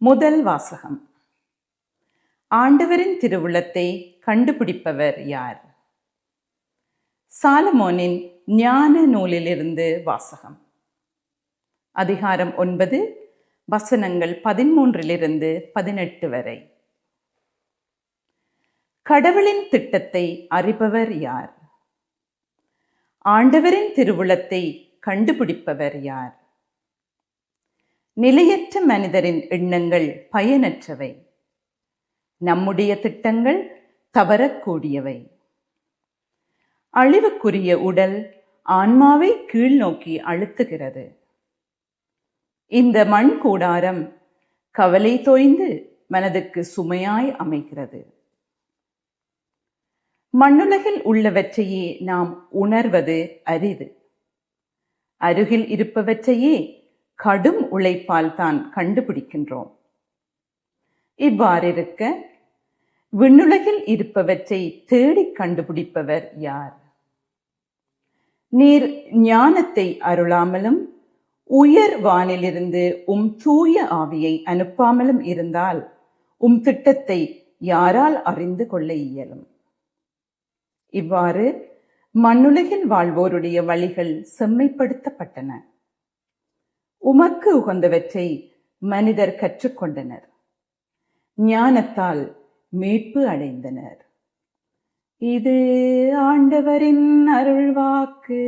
முதல் வாசகம். ஆண்டவரின் திருவுளத்தை கண்டுபிடிப்பவர் யார்? சாலமோனின் ஞான நூலிலிருந்து வாசகம். அதிகாரம் ஒன்பது வசனங்கள் பதிமூன்றிலிருந்து பதினெட்டு வரை. கடவுளின் திட்டத்தை அறிபவர் யார்? ஆண்டவரின் திருவுளத்தை கண்டுபிடிப்பவர் யார்? நிலையற்ற மனிதரின் எண்ணங்கள் பயனற்றவை. நம்முடைய திட்டங்கள் தவறக்கூடியவை. அழிவுக்குரிய உடல் ஆன்மாவை கீழ் நோக்கி அழுத்துகிறது. இந்த மண் கூடாரம் கவலை தோய்ந்து மனதுக்கு சுமையாய் அமைகிறது. மண்ணுலகில் உள்ளவற்றையே நாம் உணர்வது அரிது. அருகில் இருப்பவற்றையே கடும் உழைப்பால் தான் கண்டுபிடிக்கின்றோம். இவ்வாறிருக்க விண்ணுலகில் இருப்பவற்றை தேடி கண்டுபிடிப்பவர் யார்? நீர் ஞானத்தை அருளாமலும் உயர் வானிலிருந்து உம் தூய ஆவியை அனுப்பாமலும் இருந்தால் உம் திட்டத்தை யாரால் அறிந்து கொள்ள இயலும்? இவ்வாறு மண்ணுலகில் வாழ்வோருடைய வழிகள் செம்மைப்படுத்தப்பட்டன. உமக்கு உகந்தவற்றை மனிதர் கற்றுக்கொண்டனர். ஞானத்தால் மீட்பு அடைந்தனர். இது ஆண்டவரின் அருள்வாக்கு.